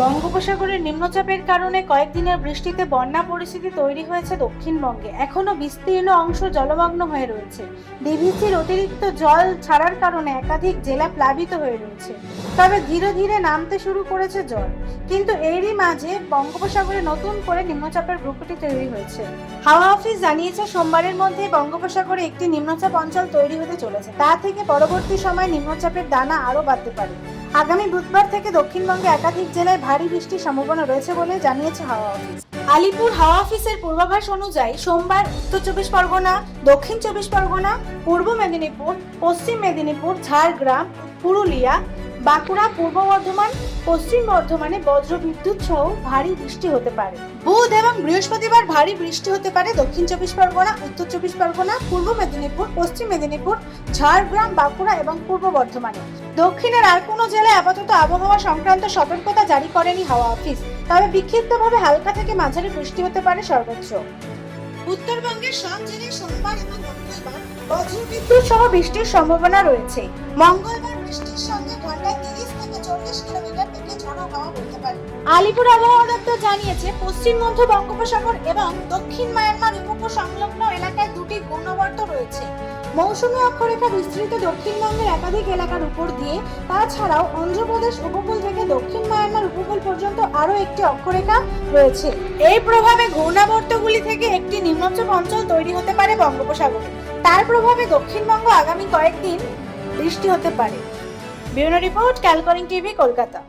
বঙ্গোপসাগরের নিম্নচাপের কারণে কয়েকদিনের বৃষ্টিতে বন্যা পরিস্থিতি তৈরি হয়েছে দক্ষিণবঙ্গে। এখনও বিস্তীর্ণ অংশ জলমগ্ন হয়ে রয়েছে। ডিভিসির অতিরিক্ত জল ছাড়ার কারণে একাধিক জেলা প্লাবিত হয়ে রয়েছে। তবে ধীরে ধীরে নামতে শুরু করেছে জল। কিন্তু এরই মাঝে বঙ্গোপসাগরে নতুন করে নিম্নচাপের গ্রুপটি তৈরি হয়েছে। হাওয়া অফিস জানিয়েছে, সোমবারের মধ্যে বঙ্গোপসাগরে একটি নিম্নচাপ অঞ্চল তৈরি হতে চলেছে। তা থেকে পরবর্তী সময় নিম্নচাপের দানা আরও বাড়তে পারে। আগামী বুধবার থেকে দক্ষিণবঙ্গে একাধিক জেলায় ভারী বৃষ্টির সম্ভাবনা রয়েছে বলে জানিয়েছে হাওয়া অফিস। আলিপুর হাওয়া অফিসের পূর্বাভাস অনুযায়ী সোমবার উত্তর চব্বিশ পরগনা, দক্ষিণ চব্বিশ পরগনা, পূর্ব মেদিনীপুর, পশ্চিম মেদিনীপুর, ঝাড়গ্রাম, পুরুলিয়া, বাঁকুড়া, পূর্ব বর্ধমান, পশ্চিম বর্ধমানে বজ্র বিদ্যুৎ সহ ভারী বৃষ্টি হতে পারে। বুধ এবং বৃহস্পতিবার ভারী বৃষ্টি হতে পারে দক্ষিণ চব্বিশ পরগনা, উত্তর চব্বিশ পরগনা, পূর্ব মেদিনীপুর, পশ্চিম মেদিনীপুর, ঝাড়গ্রাম, বাঁকুড়া এবং পূর্ব বর্ধমানে। দক্ষিণের আর কোনো জেলায় আপাতত আবহাওয়া সংক্রান্ত সতর্কতা জারি করেনি হাওয়া অফিস তবে বিক্ষিপ্তভাবে হালকা থেকে মাঝারি বৃষ্টি হতে পারে সর্বোচ্চ। উত্তরবঙ্গের সব জেলায় সোমবার এবং মঙ্গলবার বজ্রবিদ্যুৎ সহ বৃষ্টির সম্ভাবনা রয়েছে। মঙ্গলবার বৃষ্টির সঙ্গে ঘন্টায় তিরিশ থেকে চল্লিশ কিলোমিটার বেগে ঝড়ো হাওয়া বইতে পারে। আলিপুর আবহাওয়া দপ্তর জানিয়েছে পশ্চিম মধ্য বঙ্গোপসাগর এবং দক্ষিণ মায়ানমার উপকূল সংলগ্ন এলাকায় দুটি ঘূর্ণবর্ত রয়েছে। মৌসুমী অক্ষরেখা বিস্তৃত দক্ষিণবঙ্গের একাধিক এলাকার উপর দিয়ে, তাছাড়াও অন্ধ্রপ্রদেশ উপকূল থেকে দক্ষিণ মায়ানমার উপকূল পর্যন্ত আরও একটি অক্ষরেখা রয়েছে। এই প্রভাবে ঘূর্ণাবর্তগুলি থেকে একটি নিম্নচাপ অঞ্চল তৈরি হতে পারে বঙ্গোপসাগরে। তার প্রভাবে দক্ষিণবঙ্গ আগামী কয়েকদিন বৃষ্টি হতে পারে। ব্যুরো রিপোর্ট ক্যালকরিং টিভি, কলকাতা।